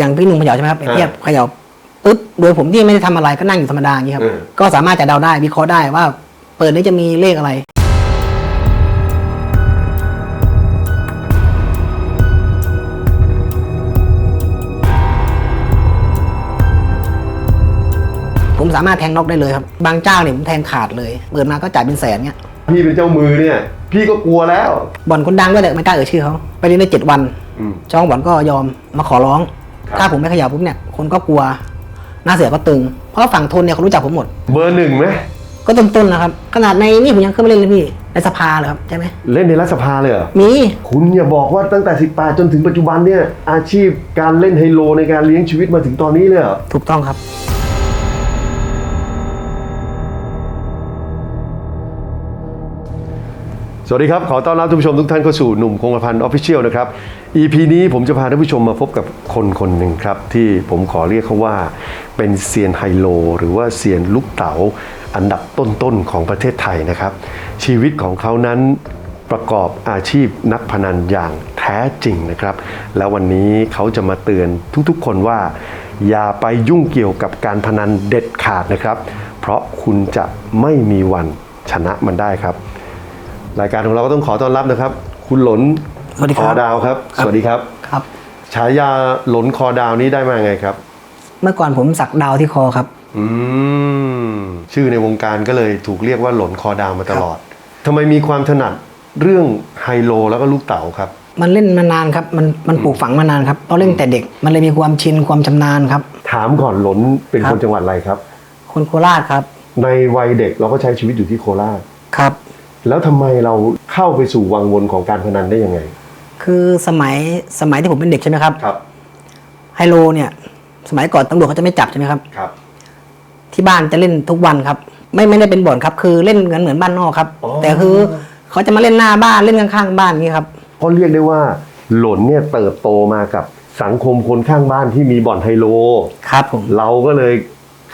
อย่างพี่หนุ่มเขย่าใช่ไหมครับเปรียบเทียบอ่าเขย่าปุ๊บโดยผมที่ไม่ได้ทำอะไรก็นั่งอยู่ธรรมดาอย่างนี้ครับเออก็สามารถจะเดาได้วิเคราะห์ได้ว่า เปิดนี้จะมีเลขอะไร ผมสามารถแทงน็อกได้เลยครับ บางเจ้าเนี่ยผมแทงขาดเลย เปิดมาก็จ่ายเป็นแสนเงี้ยพี่เป็นเจ้ามือเนี่ย พี่ก็กลัวแล้ว บ่อนคนดังด้วยแต่ไม่กล้าเอ่ยชื่อเขาไปเรียนได้เจ็ดวัน อืมจ้องบ่อนก็ยอมมาขอร้องครับ ถ้าผมไม่เขย่าปุ๊บเนี่ยคนก็กลัวหน้าเสือก็ตึง เพราะฝั่งทนเนี่ยเขารู้จักผมหมด เบอร์หนึ่งไหมก็ต้นๆนะครับ ขนาดในนี่ผมยังขึ้นไปเล่นเลยพี่ในสภาเลยครับใช่ไหมเล่นในรัฐสภาเลยเหรอ มี คุณอย่าบอกว่าตั้งแต่ 18 จนถึงปัจจุบันเนี่ยอาชีพการเล่นไฮโลในการเลี้ยงชีวิตมาถึงตอนนี้เลยเหรอ ถูกต้องครับ สวัสดีครับ ขอต้อนรับท่านผู้ชมทุกท่านเข้าสู่หนุ่มคงกระพันออฟฟิเชียลนะครับ EP นี้ผมจะพาท่านผู้ชมมาพบกับคนคนหนึ่งครับ ที่ผมขอเรียกเขาว่าเป็นเซียนไฮโล หรือว่าเซียนลูกเต๋าอันดับต้นๆของประเทศไทยนะครับ ชีวิตของเขานั้นประกอบอาชีพนักพนันอย่างแท้จริงนะครับ แล้ววันนี้เขาจะมาเตือนทุกๆคนว่า อย่าไปยุ่งเกี่ยวกับการพนันเด็ดขาดนะครับ เพราะคุณจะไม่มีวันชนะมันได้ครับ รายการของเราก็ต้องขอต้อนรับนะครับ คุณหลนสวัสดีคคอรับ ดาวครับ ครับ สวัสดีครับ ครับ ฉายาหลนคอดาวนี้ได้มาไงครับ เมื่อก่อนผมสักดาวที่คอครับ อืมชื่อในวงการก็เลยถูกเรียกว่าหลนคอดาวมาตลอดทำไมมีความถนัดเรื่องไฮโลแล้วก็ลูกเต๋าครับ มันเล่นมานานครับ มันมันปลูกฝังมานานครับเพราะเล่นแต่เด็ก มันเลยมีความชินความชำนาญครับ ถามก่อนหลนเป็นครัคบนจังหวัดอะไรครับ คนโคราชครับ ในวัยเด็กเราก็ใช้ชีวิตอยู่ที่โคราชครับ แล้วทำไมเราเข้าไปสู่วังวนของการพนันได้ยังไง คือสมัยสมัยที่ผมเป็นเด็กใช่ไหมครับ ครับ ไฮโลเนี่ย สมัยก่อนตำรวจเขาจะไม่จับใช่ไหมครับ ครับ ที่บ้านจะเล่นทุกวันครับ ไม่ไม่ได้เป็นบ่อนครับ คือเล่นกันเหมือนบ้านนอกครับ อ๋อ แต่คือเขาจะมาเล่นหน้าบ้านเล่นข้างๆบ้านอย่างนี้ครับ เพราะเรียกได้ว่า หลนเนี่ยเติบโตมากับสังคมคนข้างบ้านที่มีบ่อนไฮโล ครับผม เราก็เลย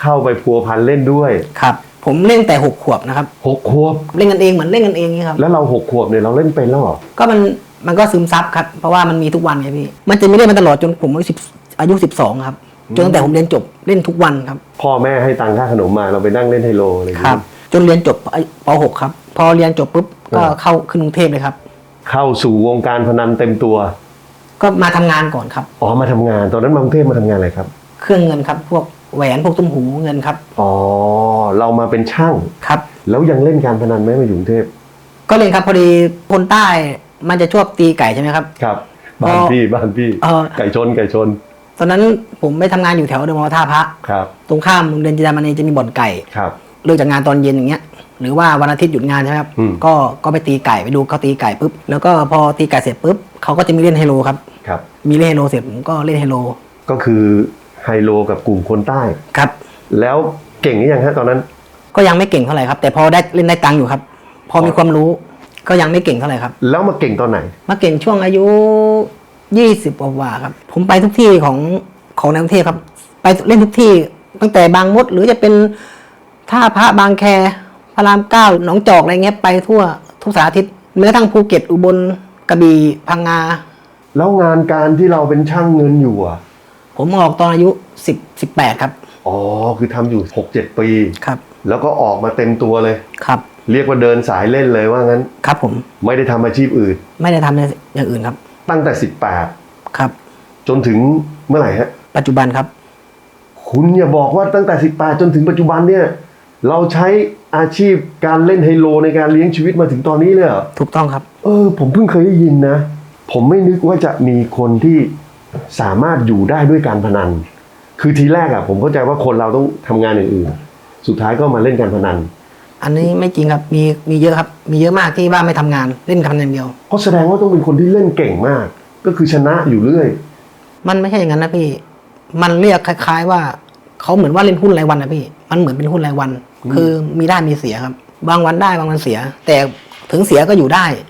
เข้าไปพัวพันเล่นด้วย ครับ ผมเล่นแต่หกขวบนะครับหกขวบ เล่นกันเองเหมือนเล่นกันเองนี่ครับแล้วเราหกขวบเนี่ยเราเล่นเป็นแล้วเหรอก็มันมันก็ซึมซับครับ เพราะว่ามันมีทุกวันไงพี่ มันจะไม่เล่นมาตลอดจนผมอายุสิบอายุสิบสองครับจนตั้งแต่ผมเรียนจบเล่นทุกวันครับ พ่อแม่ให้ตังค่าขนมมาเราไปนั่งเล่นไฮโลอะไรอย่างครันี้บจนเรียนจบป .6 ครับ พอเรียนจบปุ๊บก็เออเข้าขึ้นกรุงเทพเลยครับ เข้าสู่วงการพนันเต็มตัวก็มาทำงานก่อนครับ อ๋อมาทำงาน ตอนนั้นมากรุงเทพมาทำงานอะไรครับ เครื่องเงินครับ พวก แหวนพวกตุ้มหูเงินครับ อ๋อ เรามาเป็นช่าง ครับ แล้วยังเล่นการพนันไหมมาอยู่กรุงเทพ ก็เล่นครับพอดีคนใต้มันจะชอบตีไก่ใช่ไหมครับ ครับ บ้านอ๋อพี่บ้านพี่ เออไก่ชนไก่ชน ตอนนั้นผมไปทำงานอยู่แถวเดอะมอลล์ท่าพระครับ ตรงข้ามโรงเรียนจินดามณีจะมีบ่อนไก่ ครับ เลิกจากงานตอนเย็นอย่างเงี้ย หรือว่าวันอาทิตย์หยุดงานใช่ไหมครับ อืม ก็ก็ไปตีไก่ไปดูเขาตีไก่ปุ๊บ แล้วก็พอตีไก่เสร็จปุ๊บเขาก็จะมีเล่นไฮโลครับ ครับ มีเล่นไฮโลเสร็จผมก็เล่นไฮโล ก็คือ ไฮโลกับกลุ่มคนใต้ ครับ แล้วเก่งหรือยังฮะตอนนั้น ก็ยังไม่เก่งเท่าไหร่ครับ แต่พอได้เล่นได้ตังค์อยู่ครับ พอมีความรู้ก็ยังไม่เก่งเท่าไหร่ครับ แล้วมาเก่งตอนไหน มาเก่งช่วงอายุยี่สิบกว่าๆครับ ผมไปทุกที่ของของในกรุงเทพครับ ไปเล่นทุกที่ตั้งแต่บางมดหรือจะเป็นท่าพระบางแค พระรามเก้าหนองจอกอะไรเงี้ยไปทั่วทุกสารทิศแม้กระทั่งภูเก็ตอุบลกระบี่พังงา แล้วงานการที่เราเป็นช่างเงินอยู่อะ ผมออกตอนอายุสิบสิบแปดครับอ๋อคือทำอยู่หกเจ็ดปี ครับแล้วก็ออกมาเต็มตัวเลย ครับเรียกว่าเดินสายเล่นเลยว่างั้น ครับผมไม่ได้ทำอาชีพอื่น ไม่ได้ทำในอย่างอื่นครับตั้งแต่ ครับ 18 จนถึงเมื่อไหร่ฮะ ปัจจุบันครับ คุณอย่าบอกว่าตั้งแต่ 18 จนถึงปัจจุบันเนี่ย เราใช้อาชีพการเล่นไฮโลในการเลี้ยงชีวิตมาถึงตอนนี้เลยเหรอถูกต้องครับ เออ ผมเพิ่งเคยได้ยินนะ ผมไม่นึกว่าจะมีคนที่ สามารถอยู่ได้ด้วยการพนัน คือทีแรกอะผมเข้าใจว่าคนเราต้องทำงานอย่างอื่น สุดท้ายก็มาเล่นการพนัน อันนี้ไม่จริงครับมีมีเยอะครับ มีเยอะมากที่ว่าไม่ทำงานเล่นคำอย่างเดียวก็แสดงว่าต้องเป็นคนที่เล่นเก่งมาก ก็คือชนะอยู่เรื่อย มันไม่ใช่อย่างนั้นนะพี่ มันเรียกคล้าย ๆ ว่าเขาเหมือนว่าเล่นหุ้นรายวันนะพี่ มันเหมือนเป็นหุ้นรายวัน คือมีได้มีเสียครับ บางวันได้บางวันเสีย แต่ถึงเสียก็อยู่ได้เพราะ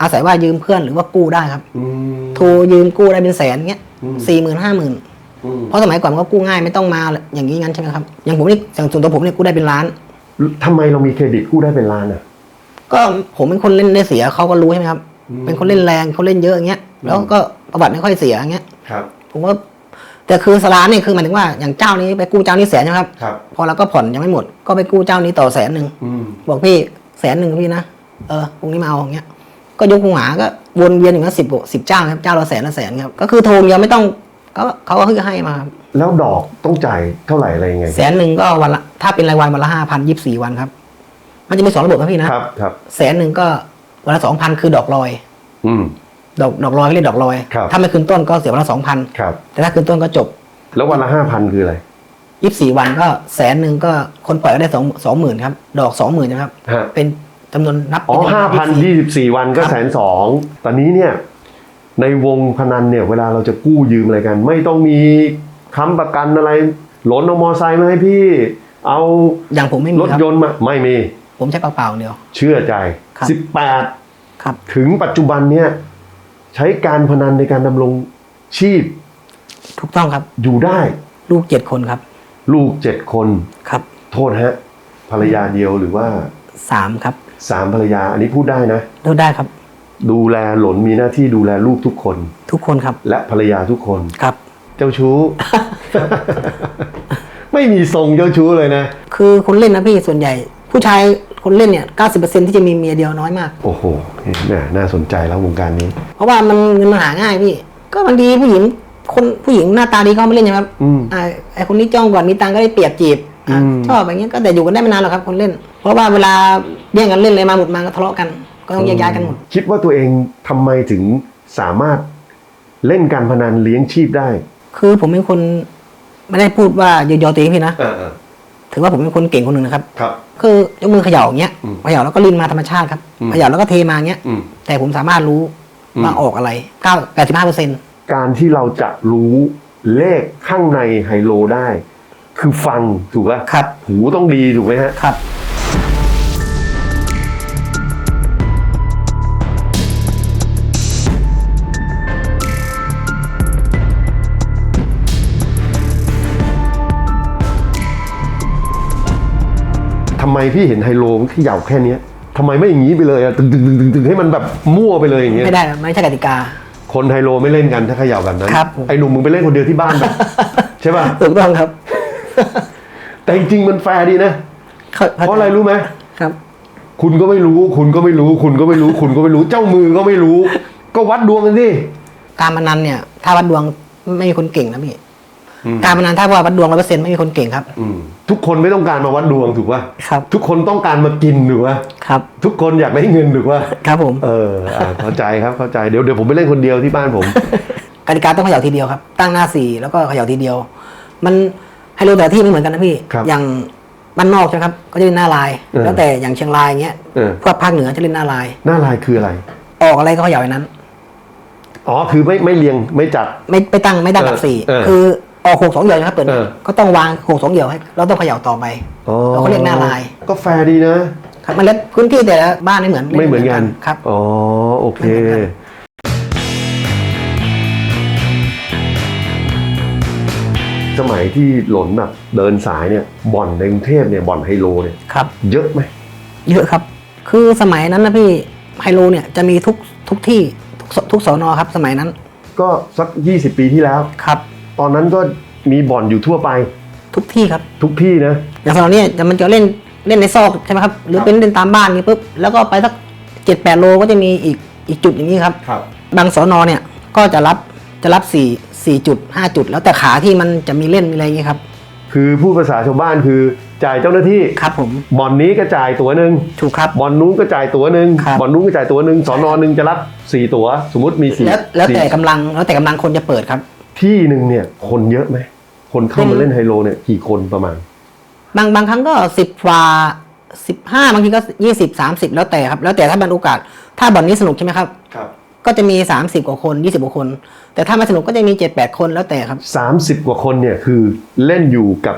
อาศัยว่ายืมเพื่อนหรือว่ากู้ได้ครับอืม โทรยืมกู้ได้เป็นแสนเงี้ยอืม สี่หมื่นห้าหมื่นอืมเพราะสมัยก่อนมันก็กู้ง่ายไม่ต้องมาอย่างนี้งั้นใช่ไหมครับอย่างผมนี่อย่างส่วนตัวผมเนี่ยกู้ได้เป็นล้าน ทำไมเรามีเครดิตกู้ได้เป็นล้านอะ ก็ผมเป็นคนเล่นได้เสียเขาก็รู้ใช่ไหมครับ อืมเป็นคนเล่นแรงเขาเล่นเยอะอย่างเงี้ย แล้วก็ประวัติไม่ค่อยเสียอย่างเงี้ย ครับ ผมว่าแต่คือสลาเนี่ยคือหมายถึงว่าอย่างเจ้านี้ไปกู้เจ้านี้แสนใช่ไหมครับ ครับ พอเราก็ผ่อนยังไม่หมดก็ไปกู้เจ้านี้ต่อแสนหนึ่งอืม บอกพี่แสนหนึ่งพี่นะเออพรุ่งนี้มาเอาอย่างเงี้ย ก็ยกหูหาก็วนเวียนอย่างนั้นสิบสิบเจ้าครับเจ้าละแสนละแสนครับก็คือโทรเดียวไม่ต้องก็เขาก็คือให้มาครับแล้วดอกต้องจ่ายเท่าไหร่อะไรยังไงแสนหนึ่งก็วันละถ้าเป็นรายวันวันละห้าพันยี่สิบสี่วันครับ มันจะมีสองระบบนะพี่นะครับครับ แสนหนึ่งก็วันละสองพันคือดอกลอย อืม ดอกดอกลอยเขาเรียกดอกลอย ครับ ถ้าไม่คืนต้นก็เสียวันละสองพันครับ แต่ถ้าคืนต้นก็จบแล้ววันละห้าพันคืออะไรยี่สิบสี่วันก็แสนหนึ่งก็คนปล่อยก็ได้สองสองหมื่นครับ ดอกสองหมื่นนะครับ ฮะเป็น จำนวนนับอ๋อเป็ห้าพัน24ยี่สิบสี่วันก็ครับแสนสองตอนนี้เนี่ยในวงพนันเนี่ยเวลาเราจะกู้ยืมอะไรกัน ไม่ต้องมีค้ำประกันอะไรหลนเอามอไซค์มาให้พี่ เอาอย่างผมไม่มีรถครับยนต์มาไม่มี ผมใช้เปล่าๆอย่างเดียว เชื่อใจครับสิบแปดครับถึงปัจจุบันเนี่ยใช้การพนันในการดำรงชีพ ถูกต้องครับ อยู่ได้ลูกเจ็ดคนครับ ลูกเจ็ดคนครับ โทษฮะภรรยาเดียวหรือว่าสามครับ สามภรรยา อันนี้พูดได้นะดูได้ครับ ดูแลหลนมีหน้าที่ดูแลลูกทุกคน ทุกคนครับ และภรรยาทุกคนครับ เจ้าชู้ ไม่มีทรงเจ้าชู้เลยนะ คือคนเล่นนะพี่ส่วนใหญ่ ผู้ชายคนเล่นเนี่ยเก้าสิบเปอร์เซ็นที่จะมีเมียเดียวน้อยมาก โอ้โหน่าน่าสนใจแล้ววงการนี้ เพราะว่ามันเงินมันหาง่ายพี่ ก็บางทีผู้หญิงคนผู้หญิงหน้าตาดีเขาไม่เล่นใช่ไหมครับอืมอ่าไอคนนี้จ้องก่อนมีตังค์ก็ได้เปรียบจีบอะอืมชอบอย่างเงี้ยก็แต่อยู่กันได้ไม่นานหรอกครับคนเล่น เพราะว่าเวลาแย่งกันเล่นเลยมาหมดมาก็ทะเลาะกัน ก็ต้องแยกย้ายกันหมด คิดว่าตัวเองทำไมถึงสามารถเล่นการพนันเลี้ยงชีพได้คือผมเป็นคนไม่ได้พูดว่าเยอๆตัวเองพี่นะเออถือว่าผมเป็นคนเก่งคนหนึ่งนะครับ ครับ คือยกมือเขย่าอย่างเงี้ย อืมเขย่าแล้วก็ลิ้นมาธรรมชาติครับ อืม เขย่าแล้วก็เทมาอย่างเงี้ย อืม แต่ผมสามารถรู้อืม ว่าออกอะไรเก้าแปดสิบห้าเปอร์เซ็นต์การที่เราจะรู้เลขข้างในไฮโลได้ คือฟังถูกป่ะครับ หูต้องดีถูกไหมฮะ ครับ มพี่เห็นไฮโลมันเขย่าแค่เนี้ยทำไมไม่อย่างนี้ไปเลยอะตึงตึงตึงตึงตึงให้มันแบบมั่วไปเลยอย่างเงี้ยไม่ได้ไม่ใช่กติกา คนไฮโลไม่เล่นกันถ้าเขย่าแบบนั้นครับผมไอ้หนุ่มมึงไปเล่นคนเดียวที่บ้านไป ใช่ป่ะถูกต้องครับแต่จริงๆมันแฟร์ดีนะข้เพราะอะไรรู้ไหม ครับ คุณก็ไม่รู้ คุณก็ไม่รู้ คุณก็ไม่รู้ คุณก็ไม่รู้ เจ้ามือก็ไม่รู้ ก็วัดดวงกันสิ การพนันเนี่ย ถ้าวัดดวงไม่มีคนเก่งนะพี่อืม การพนันถ้าว่าวัดดวงร้อยเปอร์เซ็นต์ไม่มีคนเก่งครับ อืมทุกคนไม่ต้องการมาวัดดวงถูกป่ะครับ ทุกคนต้องการมากินถูกป่ะครับ ทุกคนอยากได้เงินถูกป่ะครับผม เอออะเข้าใจครับเข้าใจเดี๋ยวเดี๋ยวผมไปเล่นคนเดียวที่บ้านผม กติกาต้องเขย่าทีเดียวครับ ตั้งหน้าสี่แล้วก็เขย่าทีเดียว มันไฮโลแต่ละที่ไม่เหมือนกันนะพี่ ครับอย่างบ้านนอกใช่ไหมครับ ก็จะเล่นหน้าลาย เออแล้วแต่อย่างเชียงรายอย่างเงี้ยเออ พวกภาคเหนือจะเล่นหน้าลาย หน้าลายคืออะไร ออกอะไรก็เขย่าอย่างนั้น อ๋อคือไม่ไม่เรียงไม่จัด ไม่ไม่ตั้งไม่ตั้งหลักเออสี่เออคือ ออกหกสองเหี่ยวนะครับเปิดเออ ก็ต้องวางหกสองเหี่ยวให้เราต้องเขย่าต่อไปอ๋อเราก็เรียกหน้าลายก็แฟร์ดีนะ ครับมันเล่นพื้นที่แต่ละบ้านไม่เหมือนไม่เหมือนกันครับ อ๋อ โอเค ไม่เหมือนกัน สมัยที่หล่นแบบเดินสายเนี่ย บ่อนในกรุงเทพเนี่ย บ่อนไฮโลเนี่ย ครับ เยอะไหม เยอะครับ คือสมัยนั้นนะพี่ไฮโลเนี่ยจะมีทุกทุกที่ทุกสทุกสอนอครับสมัยนั้นก็สัก 20 ปีที่แล้ว ครับ ตอนนั้นก็มีบ่อนอยู่ทั่วไปทุกที่ครับ ทุกที่นะ อย่างสอนอเนี่ยจะมันจะเล่นเล่นในซอกใช่ไหมครับ หรือเป็นเล่นตามบ้านนี้ปุ๊บแล้วก็ไปสักเจ็ดแปดโลก็จะมีอีกอีกจุดอย่างนี้ครับ ครับบางสอนอเนี่ยก็จะรับจะรับสี่สี่จุดห้าจุด แล้วแต่ขาที่มันจะมีเล่นมีอะไรอย่างนี้ครับคือผู้ภาษาชาวบ้านคือจ่ายเจ้าหน้าที่ครับผมบ่อนนี้ก็จ่ายตั๋วหนึ่งถูกครับ บ่อนนู้นก็จ่ายตั๋วหนึ่งครับ บ่อนนู้นก็จ่ายตั๋วหนึ่งสอนอหนึ่งจะรับสี่ตั๋วสมมติมีสี่แล้วแล้วแต่สี่กำลังแล้วแต่กำลังคนจะเปิดครับ ที่หนึ่งเนี่ย คนเยอะไหม คนเข้ามาเป็นเล่นไฮโลเนี่ยกี่คนประมาณ บางบางครั้งก็สิบกว่าสิบห้าบางทีก็ยี่สิบสามสิบแล้วแต่ครับ แล้วแต่ถ้าบรรโอกาส ถ้าบ่อนนี้สนุกใช่ไหมครับครับ ก็จะมีสามสิบกว่าคนยี่สิบกว่าคน แต่ถ้าไม่สนุกก็จะมีเจ็ดแปดคนแล้วแต่ครับสามสิบกว่าคนเนี่ยคือเล่นอยู่กับ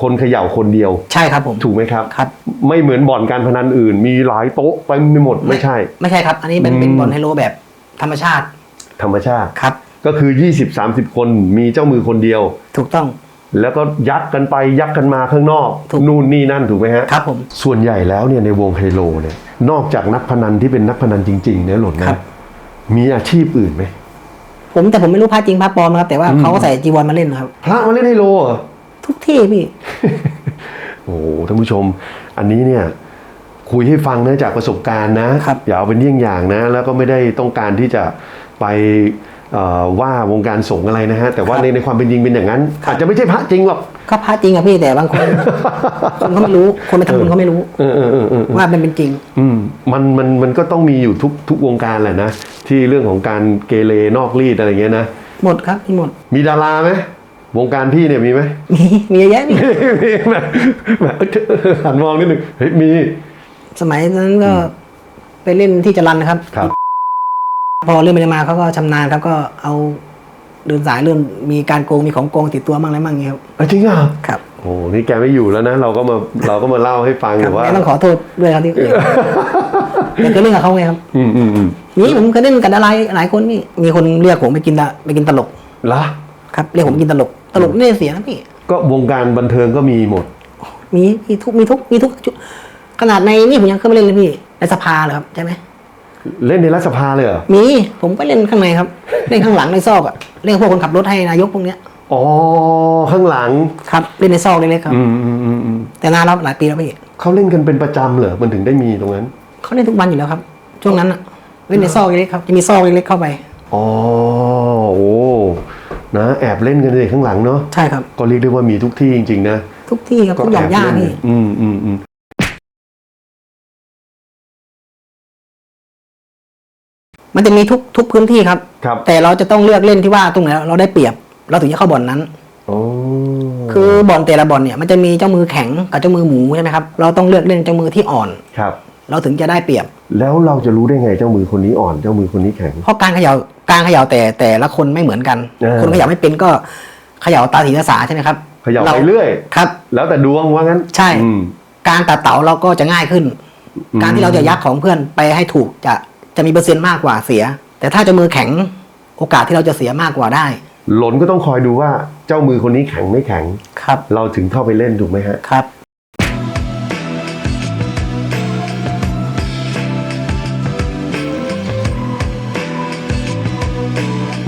คนเขย่าคนเดียว ใช่ครับผมถูกไหมครับ ครับ ไม่เหมือนบ่อนการพนันอื่น มีหลายโต๊ะไปไม่หมดไม่ใช่ ไม่ใช่ครับ อันนี้เป็นอืมเป็นบอลไฮโลแบบธรรมชาติ ธรรมชาติครับ ก็คือ 20-30 คนมีเจ้ามือคนเดียว ถูกต้อง แล้วก็ยักกันไปยักกันมาข้างนอก ถูก นู่นนี่นั่นถูกไหมฮะ ครับผม ส่วนใหญ่แล้วเนี่ยในวงไฮโลเนี่ย นอกจากนักพนันที่เป็นนักพนันจริงๆเนี่ยหล่นครันะบ มีอาชีพอื่นไหมผผมแต่ผมไม่รู้พระจริงพระปลอมนะครับแต่ว่าเขาก็ใส่จีวรมาเล่นนะครับ พระมาเล่นไฮโลเหรอ ทุกที่พี่ โอ้โหท่านผู้ชม อันนี้เนี่ยคุยให้ฟังนะจากประสบการณ์นะครับ อย่าเอาเป็นเยี่ยงอย่างนะ แล้วก็ไม่ได้ต้องการที่จะไปเอ่อ ว่าวงการสงฆ์อะไรนะฮะ แต่ว่าครับในในความเป็นจริงเป็นอย่างนั้น อาจจะไม่ใช่พระจริงหรอกก็พระจริงอะพี่แต่บางคนคนเขาไม่รู้คนไปทำบุญเขาไม่รู้เออเออเออเออว่ามันเป็นจริง อืมมันมันมันก็ต้องมีอยู่ทุกทุกวงการแหละนะที่เรื่องของการเกเรนอกรีดอะไรเงี้ยนะหมดครับมีหมด มีดาราไหมวงการพี่เนี่ยมีไหมมีมีเยอะแยะพี่มีแบบแบบหันมองนิดหนึ่งเฮ้ยมี สมัยนั้นก็ไปเล่นที่จรันนะครับครับ พอเล่นไปเล่นมาเขาก็ชำนาญครับก็เอาเดินสายเรื่องมีการโกงมีของโกงติดตัวบ้างอะไรบ้างเงี้ยครับเอ้ยจริงเหรอครับโอ้นี่แกไม่อยู่แล้วนะ เราก็มาเราก็มาเล่าให้ฟังครัแต่บว่า แม่ต้องขอโทษด้วยครับที่ แต่เคยเล่นกับเขาไงครับอืมอืมอืมนี่ผมเคยเล่นกับดาราหลายคนนี่มีคนเรียกผมไปกินตะไปกินตลกละครับเรียกผมไปกินตลกตลกไม่ได้เสียนะพี่ ก็วงการบันเทิงก็มีหมด มีมีทุกมีทุกมีทุกจุดขนาดในนี่ผมยังขึ้นไปเล่นเลยพี่ในสภาเลยครับใช่ไหม เล่นในรัฐสภาเลยเหรอ มีผมก็เล่นข้างในครับ เล่นข้างหลังในซอกอะเล่นกับพวกคนขับรถให้นายกพวกเนี้ยอ๋อ ข้างหลัง ครับ เล่นในซอกเล็กๆครับ อืมอืมอืมอืมแต่นานแล้วหลายปีแล้วพี่เขาเล่นกันเป็นประจำเหรอ มันถึงได้มีตรงนั้น เขาเล่นทุกวันอยู่แล้วครับ ช่วงนั้นอะเล่นในซอกเล็กๆครับจะมีซอกเล็กๆเข้าไป อ๋อ โอ้ นะ แอบเล่นกันเลยข้างหลังเนาะ ใช่ครับ ก็เรียกได้ว่ามีทุกที่จริงๆนะ ทุกที่ครับทุกอย่างย่าเล่นพี่ อืมอืมอืม มันจะมีทุกทุกพื้นที่ครับ ครับ แต่เราจะต้องเลือกเล่นที่ว่าตรงไหนเราได้เปรียบ เราถึงจะเข้าบ่อนนั้น โอ้คือบ่อนแต่ละบ่อนเนี่ยมันจะมีเจ้ามือแข็งกับเจ้ามือหมูใช่ไหมครับ เราต้องเลือกเล่นเจ้ามือที่อ่อน ครับ เราถึงจะได้เปรียบ แล้วเราจะรู้ได้ไงเจ้ามือคนนี้อ่อนเจ้ามือคนนี้แข็ง เพราะการเขย่าการเขย่าแต่แต่ละคนไม่เหมือนกัน เออ คนเขย่าไม่เป็นก็เขย่าตาถีตาสาใช่ไหมครับเขย่าไปเรื่อย ครับ แล้วแต่ดวงว่างั้นใช่ อืม การตัดเต๋าเราก็จะง่ายขึ้น อืม การที่เราจะยักของเพื่อนไปให้ถูกจะ จะมีเปอร์เซ็นต์มากกว่าเสีย แต่ถ้าเจะมือแข็งโอกาสที่เราจะเสียมากกว่าได้ หลนก็ต้องคอยดูว่าเจ้ามือคนนี้แข็งไม่แข็ง ครับ เราถึงเข้าไปเล่นถูกไหมฮะ ครับ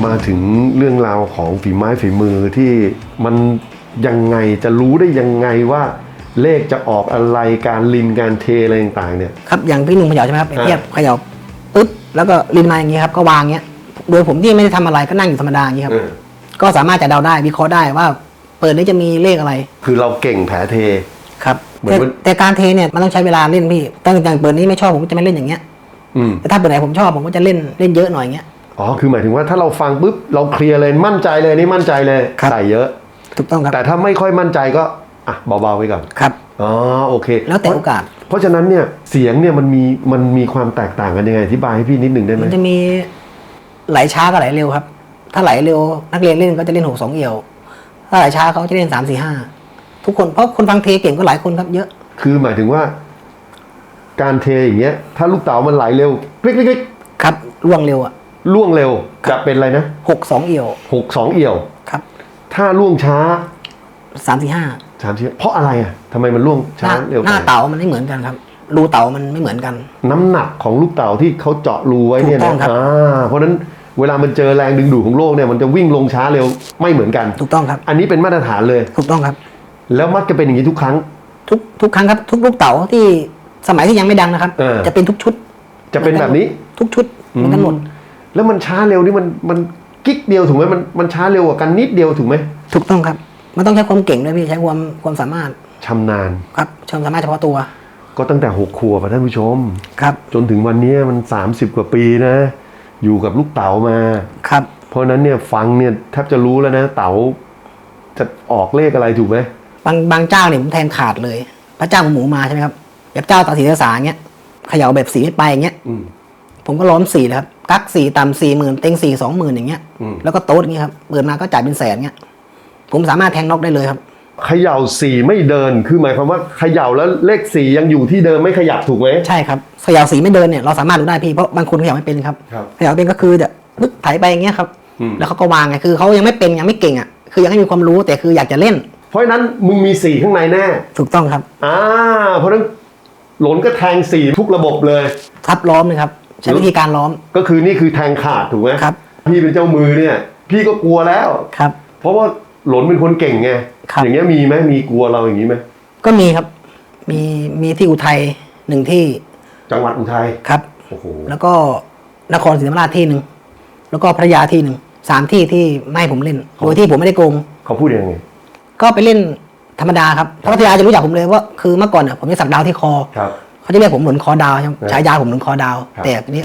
มาถึงเรื่องราวของฝีไม้ฝีมือที่มันยังไงจะรู้ได้ยังไงว่าเลขจะออกอะไรการลินการเทอะไรต่างๆเนี่ย ครับ อย่างพี่หนุ่มเขย่าใช่ไหมครับอ่าเทียบเขย่าปึ๊บ แล้วก็ลินมาอย่างนี้ครับก็วางอย่างเงี้ย โดยผมที่ไม่ได้ทำอะไรก็นั่งอยู่ธรรมดาอย่างนี้ครับเออก็สามารถจะเดาได้วิเคราะห์ได้ว่า เปิดนี้จะมีเลขอะไรคือเราเก่งแผลเท ครับเหมือนแต่ว่า แต่การเทเนี่ยมันต้องใช้เวลาเล่นพี่ตั้งแต่เปิดนี้ไม่ชอบผมก็จะไม่เล่นอย่างเงี้ยอืม แต่ถ้าเปิดไหนผมชอบผมก็จะเล่นเล่นเยอะหน่อยอย่างเงี้ย อ๋อ คือหมายถึงว่าถ้าเราฟังปุ๊บเราเคลียร์เลยมั่นใจเลยนี่มั่นใจเลยครับ ใส่เยอะ ถูกต้องครับแต่ถ้าไม่ค่อยมั่นใจก็อะเบาๆไว้ก่อน ครับ อ๋อโอเคแล้วแต่โอกาส เพราะฉะนั้นเนี่ยเสียงเนี่ยมันมีมันมีความแตกต่างกันยังไงอธิบายให้พี่นิดหนึ่งได้ไหมมันจะมีไหลช้ากับไหลเร็วครับ ถ้าไหลเร็ว นักเรียนเล่นก็จะเล่นหกสองเอี่ยว ถ้าไหลช้าเขาจะเล่นสามสี่ห้าทุกคนเพราะคนฟังเทเก่งก็หลายคนครับเยอะ คือหมายถึงว่า การเทอย่างเงี้ย ถ้าลูกเต๋ามันไหลเร็วคลิกคลิกคลิกครับล่วงเร็วอะล่วงเร็วจะเป็นอะไรนะหกสองเอี่ยวหกสองเอี่ยวครับ ถ้าล่วงช้าสามสี่ห้า สามทีเพราะอะไรอะทำไมมันล่วงหช้าน้าเร็วหน้าไปเต๋ามันไม่เหมือนกันครับ รูเต๋ามันไม่เหมือนกัน น้ำหนักของลูกเต๋าที่เขาเจาะรูไว้เนี่ยถูกต้นะองครับ อ่าเพราะฉะนั้นเวลามันเจอแรงดึงดูดของโลกเนี่ยมันจะวิ่งลงช้าเร็วไม่เหมือนกัน ถูกต้องครับอันนี้เป็นมาตรฐานเลย ถูกต้องครับ แล้วมักจะเป็นอย่างนี้ทุกครั้ง ทุกทุกครั้งครับทุกลูกเต๋าที่สมัยที่ยังไม่ดังนะครับ เออ จะเป็นทุกชุดจะเป็นแบบนี้ ทุกชุดเหมือนกันหมดแล้วมันช้าเร็วนี่มันมันกิ๊กเดียวถูกไหมมันมันช้าเร็วกว่ากันนิดเดียวถูกไหมถูกต้องครับ มันต้องใช้ความเก่งด้วยพี่ใช้ความความสามารถชำนาญครับความสามารถเฉพาะตัว ก็ตั้งแต่หกขวบอะท่านผู้ชม ครับ จนถึงวันนี้มัน 30 กว่าปีนะ อยู่กับลูกเต๋ามา ครับ เพราะฉะนั้นเนี่ยฟังเนี่ยแทบจะรู้แล้วนะ เต๋าจะออกเลขอะไรถูกไหมบางบางเจ้าเนี่ยผมแทงขาดเลย พระเจ้าหมูมาใช่ไหมครับแบบเจ้าตาสีตาสาเงี้ยเขย่าแบบสีไม่ไปอย่างเงี้ยอืมผมก็ล้อมสีเลยครับกักสีต่ำสี่หมื่นเต็งสี่สองหมื่นอย่างเงี้ยอืมแล้วก็โต๊ดอย่างเงี้ยครับเปิดมาก็จ่ายเป็นแสนเงี้ย ผมสามารถแทงน็อกได้เลยครับเขย่าสี่ไม่เดินคือหมายความว่าเขย่าแล้วเลขสี่ยังอยู่ที่เดิมไม่ขยับถูกไหมใช่ครับเขย่าสีไม่เดินเนี่ยเราสามารถรู้ได้พี่เพราะบางคนเขย่าไม่เป็นครับครับ เขย่าเป็นก็คือจะปึ๊บไถไปอย่างเงี้ยครับอืม แล้วเขาก็วางไงคือเขายังไม่เป็นยังไม่เก่งอะคือยังไม่มีความรู้แต่คืออยากจะเล่นเพราะฉะนั้นมึงมีสี่ข้างในแน่ถูกต้องครับอ่าเพราะฉะนั้นหลนก็แทงสี่ทุกระบบเลย ทับล้อมเลยครับใช้วิธีการล้อม ก็คือนี่คือแทงขาดถูกไหมครับ พี่เป็นเจ้ามือเนี่ย พี่ก็กลัวแล้ว ครับ เพราะว่า หลนเป็นคนเก่งไงครับ อย่างเงี้ยมีไหมมีกลัวเราอย่างนี้ไหมก็มีครับ มีมีที่อุทัยหนึ่งที่จังหวัดอุทัยครับ โอ้โหแล้วก็นครศรีธรรมราชที่หนึ่งแล้วก็พัทยาที่หนึ่งสามที่ที่ไม่ให้ผมเล่น โดยที่ผมไม่ได้โกง เขาพูดยังไง ก็ไปเล่นธรรมดาครับพัทยาจะรู้จักผมเลยว่าคือเมื่อก่อนเนี่ยผมจะสักดาวที่คอ ครับ เขาจะเรียกผมหนุนคอดาวใช่ไหมครับฉายาผมหนุนคอดาว ครับ แต่ทีนี้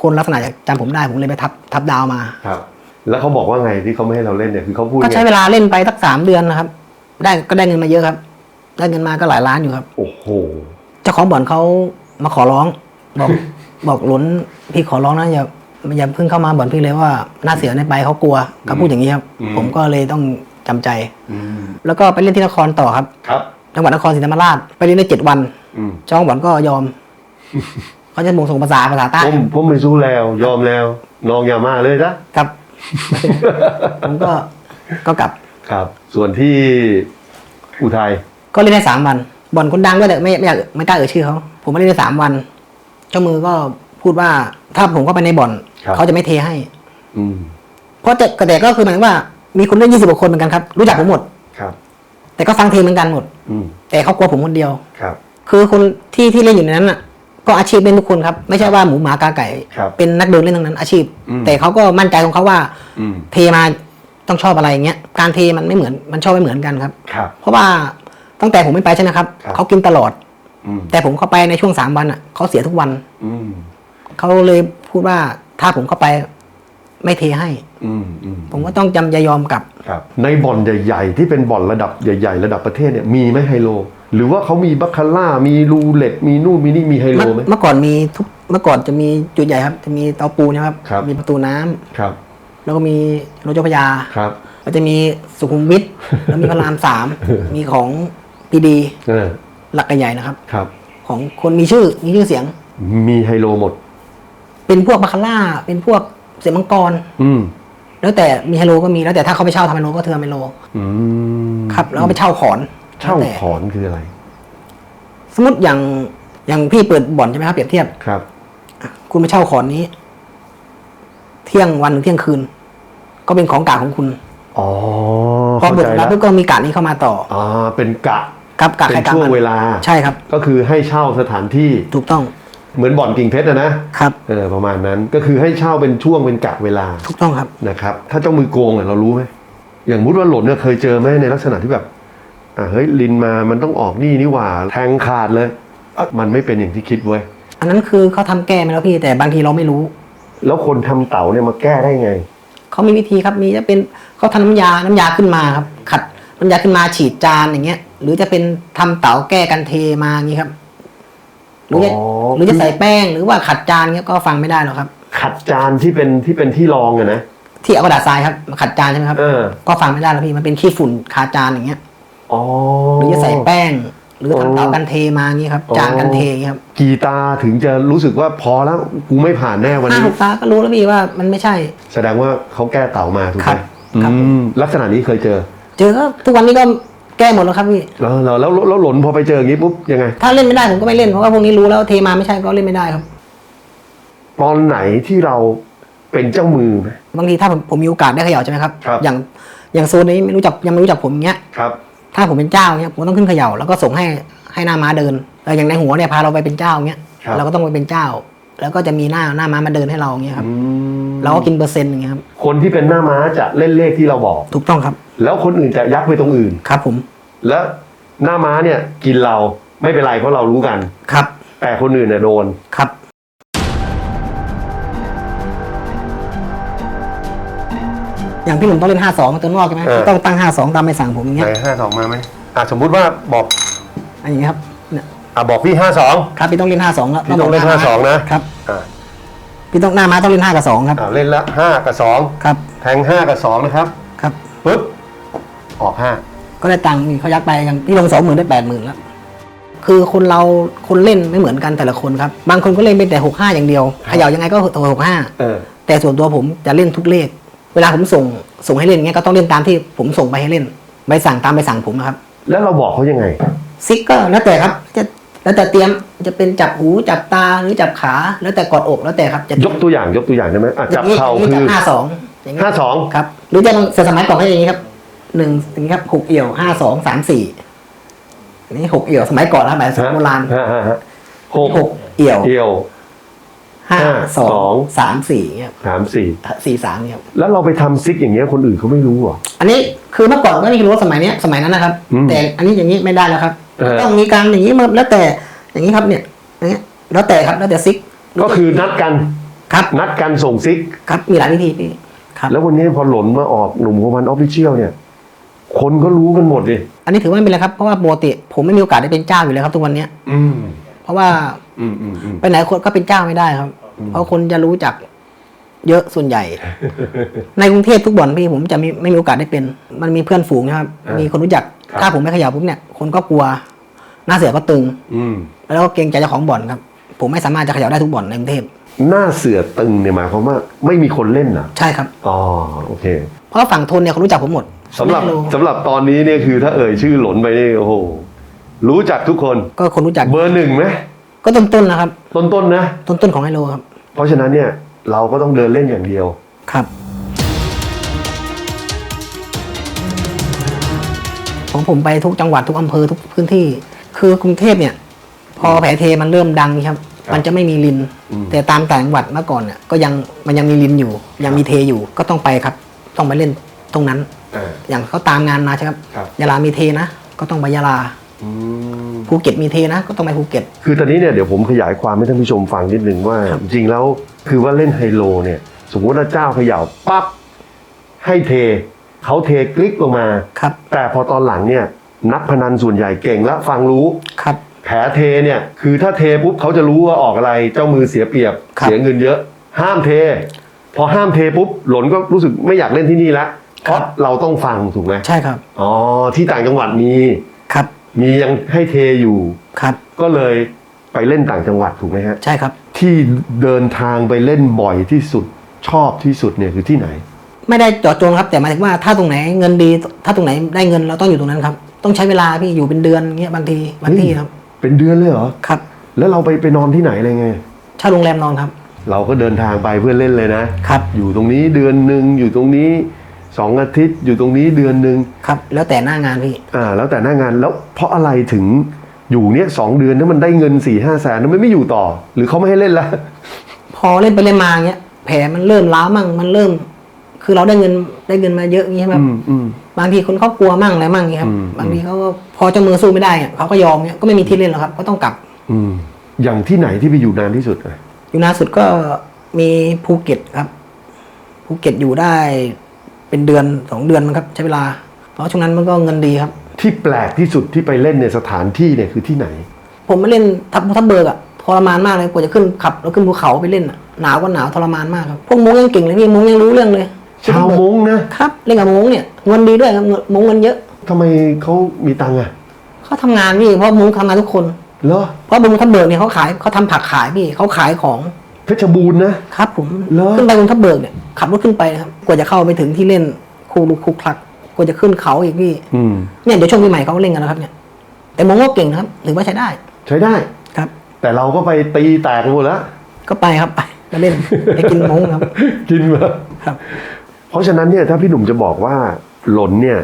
คนลักษณะจำผมได้ผมเลยไปทับทับดาวมา ครับ แล้วเขาบอกว่าไงที่เขาไม่ให้เราเล่นเนี่ยคือเขาพูดก็ไงใช้เวลาเล่นไปสักสามเดือนนะครับ ได้ก็ได้เงินมาเยอะครับ ได้เงินมาก็หลายล้านอยู่ครับ โอ้โห เจ้าของบ่อนเขามาขอร้อง บอก บอกหลุนพี่ขอร้องนะอย่าอย่าเพิ่งเข้ามาบ่อนพี่เลยว่าหน้าเสียในไปเขากลัวเขาพูดอย่างนี้ครับ อืม ผมก็เลยต้องจำใจ อืมแล้วก็ไปเล่นที่นครต่อครับ ครับ จังหวัดนครศรีธรรมราชไปเล่นได้เจ็ดวัน อืมเจ้าของบ่อนก็ยอม เขาจะมงส่งภาษาภาษาใต้ผมผมไม่สู้แล้ว ยอมแล้วน้องอย่ามาเลยนะครับ ผมก็ก็กลับ ครับ ส่วนที่อุทัยก็เล่นได้สามวันบ่อนคนดังด้วยแต่ไม่ไม่อยากไม่กล้าเอ่ยชื่อเขาผมมาเล่นได้สามวัน เจ้ามือก็พูดว่าถ้าผมเข้าไปในบ่อน เขาจะไม่เทให้ อืมเพราะแต่แต่ก็คือหมายถึงว่า มีคนเล่นยี่สิบกว่าคนเหมือนกันครับ รู้จักผมหมดครับ แต่ก็ฟังเพลงเหมือนกันหมดอืมแต่เขากลัวผมคนเดียวครับ คือคนที่ที่เล่นอยู่ในนั้นน่ะ ก็อาชีพเล่นทุกคนครับ ไม่ใช่ว่าหมูหมากาไก่ ครับเป็นนักเดินเล่นทั้งนั้นอาชีพ อืม แต่เขาก็มั่นใจของเขาว่า อืมเทมาต้องชอบอะไรอย่างเงี้ยการเทมันไม่เหมือนมันชอบไม่เหมือนกันครับ ครับ เพราะว่าตั้งแต่ผมไม่ไปใช่ไหมครับครับ เขากินตลอด อืมแต่ผมเข้าไปในช่วงสามวันอะเขาเสียทุกวันอืม เขาเลยพูดว่าถ้าผมเข้าไป ไม่เทให้ อืมอืมผมก็ต้องจำใจยอมกลับ ครับ ในบ่อนใหญ่ ๆ ที่เป็นบ่อนระดับใหญ่ ๆ ระดับประเทศเนี่ยมีไหมไฮโล หรือว่าเขามีบัคคาร่ามีรูเล็ตมีนู่นมีนี่มีไฮโลเมื่อไหม เมื่อก่อนมีทุกเมื่อก่อนจะมีจุดใหญ่ครับ จะมีเตาปูนนะครับ ครับ มีประตูน้ำครับแล้วก็มีรถเจ้าพระยาครับ แล้วจะมีสุขุมวิท แล้วมีพระรามสาม มีของปีดีเออหลักใหญ่ๆนะครับ ครับ ของคนมีชื่อมีชื่อเสียง มีไฮโลหมด เป็นพวกบาคาร่าเป็นพวก เสียมังกร อืมแล้วแต่มีไฮโลก็มีแล้วแต่ถ้าเขาไปเช่าทำไฮโลก็เทือไฮโลอืมครับแล้วก็ไปเช่าขอนเช่าแล้วแต่ขอนคืออะไร สมมติอย่างอย่างพี่เปิดบ่อนใช่ไหมครับเปรียบเทียบ ครับ คุณไปเช่าขอนนี้ เที่ยงวันหรือเที่ยงคืน ก็เป็นของกลางของคุณอ๋อพอเข้าเบิใจกแล้รับวปุ๊บก็มีการนี้เข้ามาต่ออ่าเป็นกะ ครับกะเป็ใครนกะช่วงมันเวลา ใช่ครับ ก็คือให้เช่าสถานที่ถูกต้อง เหมือนบ่อนกิ่งเพชรนะนะครับเออประมาณนั้นก็คือให้เช่าเป็นช่วงเป็นกะเวลาถูกต้องครับ นะครับถ้าเจ้ามือโกงอะเรารู้ไหมอย่างมุดว่าหล่นเนี่ยเคยเจอไหมในลักษณะที่แบบอ่าเฮ้ยลินมามันต้องออกนี่นี่หว่าแทงขาดเลยอะมันไม่เป็นอย่างที่คิดเว้ยอันนั้นคือเขาทำแก้มาแล้วพี่แต่บางทีเราไม่รู้ แล้วคนทำเต่าเนี่ยมาแก้ได้ไง เขามีวิธีครับมีจะเป็นเขาทำน้ำยาน้ำยาขึ้นมาครับขัดน้ำยาขึ้นมาฉีดจานอย่างเงี้ย หรือจะเป็นทำเต๋าแก้กันเทมาอย่างงี้ครับห รือจะอ๋อหรือจะใส่แป้งหรือว่าขัดจานเงี้ยก็ฟังไม่ได้หรอกครับ ขัดจานที่เป็นที่เป็นที่รองอะนะที่เอากระดาษทรายครับมาขัดจานใช่ไหมครับเออก็ฟังไม่ได้แล้วพี่มันเป็นขี้ฝุ่นคาจานอย่างเงี้ยอ๋อหรือจะใส่แป้ง หรือทำเต๋ากันเทมาอย่างงี้ครับอ๋อจานกันเทอย่างงี้ครับ กี่ตาถึงจะรู้สึกว่าพอแล้วกูไม่ผ่านแน่วันห้านี้หกตาก็รู้แล้วพี่ว่ามันไม่ใช่ แสดงว่าเขาแก้เต่ามาถูกครัไหมบครับอืมลักษณะนี้เคยเจอ เจอก็ทุกวันนี้ก็ แก้หมดแล้วครับพี่แล้วแล้วแล้วแล้วหล่นพอไปเจออย่างนี้ปุ๊บยังไง ถ้าเล่นไม่ได้ผมก็ไม่เล่นเพราะว่าพวกนี้รู้แล้วเทมาไม่ใช่ก็เล่นไม่ได้ครับ ตอนไหนที่เราเป็นเจ้ามือไหม บางทีถ้าผมผมมีโอกาสได้เขย่าใช่ไหมครับ ครับ อย่างอย่างโซนนี้ไม่รู้จักยังไม่รู้จักผมอย่างเงี้ย ครับ ถ้าผมเป็นเจ้าเนี้ยผมต้องขึ้นเขย่าแล้วก็ส่งให้ให้หน้าม้าเดินเอออย่างในหัวเนี่ยพาเราไปเป็นเจ้าเงี้ยครับ เราก็ต้องไปเป็นเจ้า แล้วก็จะมีหน้าหน้าม้ามาเดินให้เราเงี้ยครับอืมเราก็กินเปอร์เซ็นต์อย่างเงี้ยครับคนที่เป็นหน้าม้าจะเล่นเลขที่เราบอก ถูกต้องครับ แล้วคนอื่นจะยักไปตรงอื่นครับ ผม แล้วหน้าม้าเนี่ยกินเราไม่เป็นไรเพราะเรารู้กันครับ แต่คนอื่นเนี่ยโดนครับอย่างพี่หนุ่มต้องเล่นห้าสองตัวนอกใช่ไหมเออต้องตั้งห้าสองตามใบสั่งผมอย่างไหเงี้ยนห้าสองมาไหมอะสมมุติว่าบอกอันอย่างเงี้ยครับเนี่ย อะบอกพี่ห้าสองครับพี่ต้องเล่นห้าสองแล้วพี่ต้องเล่นบกห้าสองนะครับอะพี่ต้องหน้าม้าต้องเล่นห้ากับสองครับอะเล่นละห้ากับสองครับแทงห้ากับสองนะครับครับปุ๊บออกห้าก็ได้ตังค์นี่เขายักไปอย่างพี่ลงสองหมื่นได้แปดหมื่นแล้วคือคนเราคนเล่นไม่เหมือนกันแต่ละคนครับ บางคนก็เล่นเป็นแต่หกห้าอย่างเดียวเขย่ายังไงก็หกห้าเออแต่ส่วนตัวผมจะเล่นทุกเลข เวลาผมส่งส่งให้เล่นเงี้ยก็ต้องเล่นตามที่ผมส่งไปให้เล่นใบสั่งตามใบสั่งผมนะครับ แล้วเราบอกเขายังไงซิกก็แล้วแต่ครับจะ แล้วแต่เตรียมจะเป็นจับหูจับตาหรือจับขาแล้วแต่กอดอกแล้วแต่ครับจะยกตัวอย่างยกตัวอย่างได้ไหมอะจับเข่าย่งนี้คือจับห้าสองอย่างนี้ห้าสองครับ หรือจะลองสมัยก่อนให้อย่างนี้ครับหนึ่งอย่างนี้ครับหกเอี่ยวห้าสองสามสี่อันนี้หกเอี่ยวสมัยก่อนนะครับแบบสมัยโบราณฮะฮะฮะหกหกเอี่ยวเอียวห้าห้าสอสองงสามสี่เงี้ยสามสี่สี่สามเนี่ยครับแล้วเราไปทำซิกอย่างเงี้ยคนอื่นเขาไม่รู้เหรออันนี้คือเมื่อก่อนก็ไม่รู้ว่าสมัยเนี้ยสมัยนั้นนะครับอืมแต่อันนี้อย่างนี้ไม่ได้แล้วครับเออ ต้องมีการอย่างนี้มาแล้วแต่อย่างนี้ครับเนี่ยอย่างเงี้ยแล้วแต่ครับแล้วแต่ซิกก็คือนัดกันครับนัดกันส่งซิกครับมีหลายวิธีพี่ครับแล้ววันนี้พอหล่นมาออกหนุ่มของพันออฟฟิเชียลเนี่ย คนก็รู้กันหมดดิอันนี้ถือว่าไม่เป็นไรครับเพราะว่าปกติผมไม่มีโอกาสได้เป็นเจ้าอยู่แล้วครับทุกวันเนี้ย อืมเพราะว่าอืมอืมอืมไปไหนคนก็เป็นเจ้าไม่ได้ครับ เพราะคนจะรู้จัก เยอะส่วนใหญ่ ในกรุงเทพทุกบ่อนพี่ผมจะไม่ไม่มีโอกาสได้เป็น มันมีเพื่อนฝูงนะครับ มีคนรู้จักถ้าผมไม่ขยับปุ๊บเนี่ยคนก็กลัว หน้าเสือก็ตึง อืมแล้วก็เกรงใจเจ้าของบ่อนครับ ผมไม่สามารถจะขยับได้ทุกบ่อนในกรุงเทพหน้าเสือตึงเนี่ยหมายความว่าไม่มีคนเล่นเหรอใช่ครับ อ๋อโอเคเพราะฝั่งทนเนี่ยเขารู้จักผมหมดสำหรับไม่รู้สำหรับตอนนี้เนี่ยคือถ้าเอ่ยชื่อหลนไปนี่โอ้โหรู้จักทุกคน ก็คนรู้จักเบอร์หนึ่งไหมก็ต้นๆนะครับ ต้นๆนะ ต้นๆของไฮโลครับ เพราะฉะนั้นเนี่ย เราก็ต้องเดินเล่นอย่างเดียว ครับ ของผมไปทุกจังหวัดทุกอำเภอทุกพื้นที่ คือกรุงเทพเนี่ย พอแผลเทมันเริ่มดังครับ ครับมันจะไม่มีลิน อืม แต่ตามต่างจังหวัดเมื่อก่อนเนี่ยก็ยังมันยังมีลินอยู่ ยังมีเทอยู่ก็ต้องไปครับ ต้องไปเล่นตรงนั้น อ่า อย่างเขาตามงานมาใช่ครับครับ ยาลามีเทนะ ก็ต้องไปยาลา อืม ภูเก็ตมีเทนะก็ต้องไปภูเก็ต คือตอนนี้เนี่ยเดี๋ยวผมขยายความให้ท่านผู้ชมฟังนิดนึงว่าครับจริงๆแล้วคือว่าเล่นไฮโลเนี่ย สมมติว่าเจ้าเขย่าปั๊บให้เทเขาเทกลิกลงมาครับ แต่พอตอนหลังเนี่ยนักพนันส่วนใหญ่เก่งและฟังรู้ครับแผลเทเนี่ยคือถ้าเทปุ๊บเขาจะรู้ว่าออกอะไรเจ้ามือเสียเปรียบครับ เสียเงินเยอะ ห้ามเท พอห้ามเทปุ๊บหลนก็รู้สึกไม่อยากเล่นที่นี่ละเพราะเราต้องฟังถูกไหมใช่ครับ อ๋อที่ต่างจังหวัดมีครับ มียังให้เทอยู่ ครับ ก็เลยไปเล่นต่างจังหวัดถูกไหมฮะ ใช่ครับ ที่เดินทางไปเล่นบ่อยที่สุดชอบที่สุดเนี่ยคือที่ไหน ไม่ได้เจาะจงครับ แต่หมายถึงว่าถ้าตรงไหนเงินดี ถ้าตรงไหนได้เงินเราต้องอยู่ตรงนั้นครับ ต้องใช้เวลาพี่อยู่เป็นเดือนเงี้ยบางทีบางที่ครับ เป็นเดือนเลยเหรอ ครับ แล้วเราไปไปนอนที่ไหนอะไรไง เช่าโรงแรมนอนครับ เราก็เดินทางไปเพื่อเล่นเลยนะ ครับ อยู่ตรงนี้เดือนหนึ่งอยู่ตรงนี้ สองอาทิตย์อยู่ตรงนี้เดือนหนึ่งครับ แล้วแต่หน้างานพี่อ่าแล้วแต่หน้างานแล้วเพราะอะไรถึงอยู่เนี่ยสองเดือนถ้ามันได้เงินสี่ห้าแสนทำไมไม่อยู่ต่อ หรือเขาไม่ให้เล่นละพอเล่นไปเล่นมาเงี้ยแผลมันเริ่มล้ามั่งมันเริ่ม คือเราได้เงินได้เงินมาเยอะอย่างงี้ใช่ไหมอืมอืม บางทีคนเขากลัวมั่งอะไรมั่งเงี้ยครับอืม บางทีเขาก็พอเจ้ามือสู้ไม่ได้อะเขาก็ยอมเงี้ยก็ไม่มีที่เล่นแล้วครับ ก็ต้องกลับ อืมอย่างที่ไหนที่ไปอยู่นานที่สุดอะอยู่นานสุดก็มีภูเก็ตครับ ภูเก็ตอยู่ได้ เป็นเดือนสองเดือนมั้งครับใช้เวลา เพราะช่วงนั้นมันก็เงินดีครับ ที่แปลกที่สุดที่ไปเล่นในสถานที่เนี่ยคือที่ไหน ผมมาเล่นทับทับเบิกอะทรมานมากเลยกว่าจะขึ้นขับแล้วขึ้นภูเขาไปเล่นอะหนาวก็หนาวทรมานมากครับพวกมงยังเก่งเลยพี่มงยังรู้เรื่องเลยชาวมงนะครับเล่นกับมงเนี่ยเงินดีด้วยครับเงินมงเงินเยอะทำไมเขามีตังค์อะเขาทำงานพี่เพราะมงทำงานทุกคนเหรอเพราะบนทับเบิกเนี่ยเขาขายเขาทำผักขายพี่เขาขายของ เพชรบูรณ์นะ ครับผมเหรอ ขึ้นไปบนทับเบิกเนี่ยขับรถขึ้นไปนะครับกว่าจะเข้าไปถึงที่เล่นคูลุกคุกคลักกว่าจะขึ้นเขาอีกพี่อืม เนี่ยเดี๋ยวช่วงปีใหม่เขาก็เล่นกันแล้วครับเนี่ย แต่มงก็เก่งนะครับถือว่าใช้ได้ใช้ได้ ครับ แต่เราก็ไปตีแตกหมดแล้ว ก็ไปครับไปไปเล่นไปกินมงครับ กินมา ครับ เพราะฉะนั้นเนี่ยถ้าพี่หนุ่มจะบอกว่าหล่นเนี่ย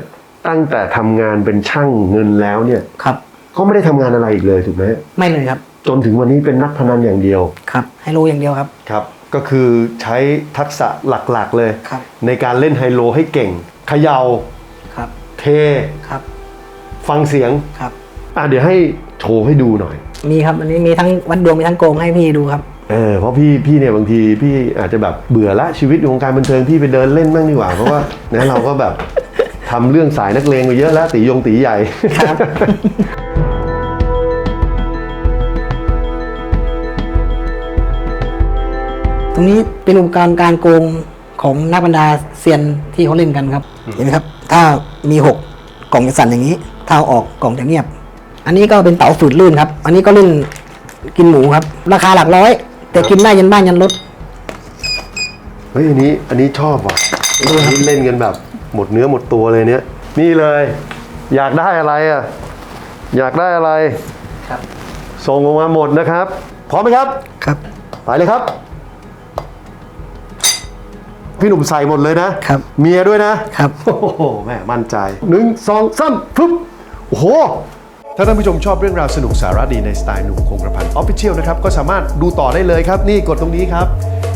ตั้งแต่ทำงานเป็นช่างเงินแล้วเนี่ย ครับ ก็ไม่ได้ทำงานอะไรอีกเลยถูกไหมไม่เลยครับ จนถึงวันนี้เป็นนักพนันอย่างเดียว ครับไฮโลอย่างเดียวครับ ครับ ก็คือใช้ทักษะหลักๆเลย ครับ ในการเล่นไฮโลให้เก่งเขยา่าครับเท ครับฟังเสียง ครับ อะเดี๋ยวให้โชว์ให้ดูหน่อย มีครับอันนี้มีทั้งวัดดวงมีทั้งโกงให้พี่ดูครับ เออเพราะพี่พี่เนี่ยบางทีพี่อาจจะแบบเบื่อละชีวิตวงการบันเทิงพี่ไปเดินเล่นบ้างดีกว่า เพราะว่าเนี่ยเราก็แบบทำเรื่องสายนักเลงไปเยอะแล้วตียงตีใหญ่ ครับ รงนี้เป็นอุปกรณ์การโกงของนักบรรดาเซียนที่เขาเล่นกันครับ เห็นไหมครับ ถ้ามีหกกล่องจะสั่นอย่างนี้ ถ้าเอาออกกล่องจะเงียบ อันนี้ก็เป็นเต๋าฝืดลื่นครับ อันนี้ก็เล่นกินหมูครับ ราคาหลักร้อย แต่กินได้ยันบ้านยันรถ เฮ้ยอันนี้อันนี้ชอบว่ะอันนี้เล่นกันแบบ หมดเนื้อหมดตัวเลยเนี้ยนี่เลย อยากได้อะไรอะ อยากได้อะไรครับส่งออกมาหมดนะครับ พร้อมไหมครับ ครับ ไปเลยครับ พี่หนุ่มใส่หมดเลยนะครับ เมียด้วยนะครับ โอ้โหแม่มั่นใจหนึ่งสองสามฟึบโอ้โห ถ้าท่านผู้ชมชอบเรื่องราวสนุกสาระดีในสไตล์หนุ่มคงกระพันออฟฟิเชียลนะครับ ก็สามารถดูต่อได้เลยครับ นี่กดตรงนี้ครับ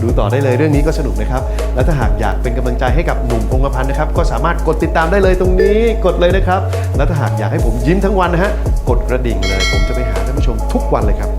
ดูต่อได้เลยเรื่องนี้ก็สนุกนะครับ และถ้าหากอยากเป็นกำลังใจให้กับหนุ่มคงกระพันนะครับ ก็สามารถกดติดตามได้เลยตรงนี้กดเลยนะครับ และถ้าหากอยากให้ผมยิ้มทั้งวันนะฮะกดกระดิ่งเลย ผมจะไปหาท่านผู้ชมทุกวันเลยครับ